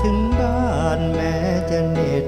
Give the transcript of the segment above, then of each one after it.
ถึงบ้านแม้จะเหน็ด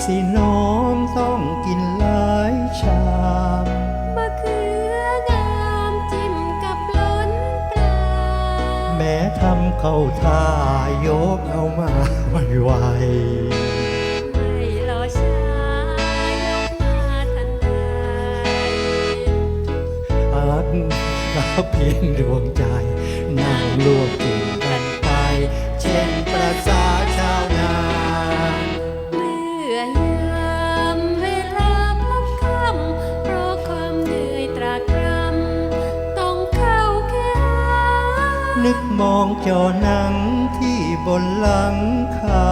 ดีสิน้องต้องกินหลายชามมะเขืองามจิ้มกับล้นปลา แม้ทำเข้าท่ายกเอามาไม่ไหวไม่รอช้ายกมาทันใดอักรับเพียงดวงใจ นั่งรวมกินกันไป เช่นประสาชาวน นึกมองจอหนังที่บนหลังคา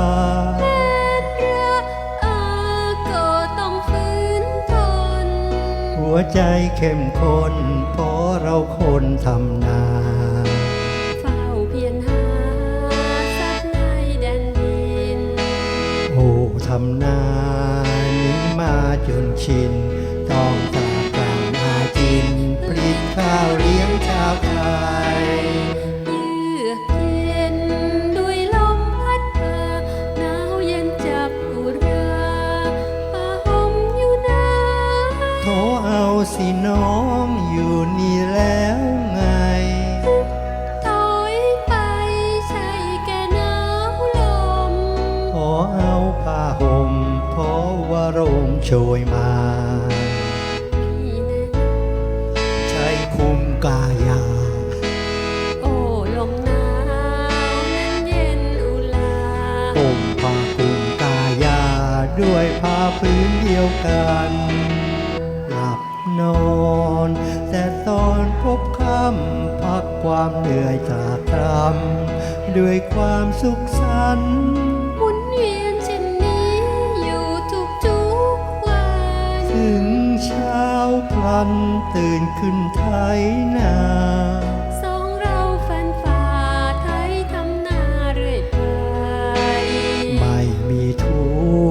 เรือเออก็ต้องฝืนทนหัวใจเข้มข้นเพราะเราคนทำนาเฝ้าเพียรหาทรัพย์ในแดนดิน โอ้ทำนานี้มาจนชินต้องตา สิน้องอยู่นี่แล้วไง ถอยไปใช่แก่หนาวลม ขอเอาผ้าห่มเพราะว่าโรงโชยมาพี่นั้นใช้คุมกายา โอ้ลมหนาวนั้นเย็นอุลาห่มผ้าคลุมกายา ด้วยผ้าพื้นเดียวกันหลับ นอนแต่ตอนพบค่ำพักความเหนื่อยจากตรำด้วยความสุขสันต์หมุนเวียนเช่นนี้อยู่ทุกทุกๆวัน ถึงเช้าพลันตื่นขึ้นไทยนาสองเราฟันฝ่าไทยทำนาเรื่อยไป ไม่มีทุ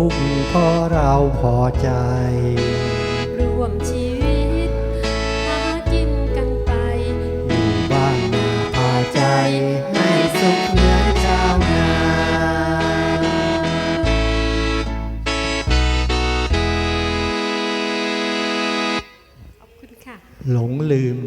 กข์เพราะเราพอใจ หลงลืม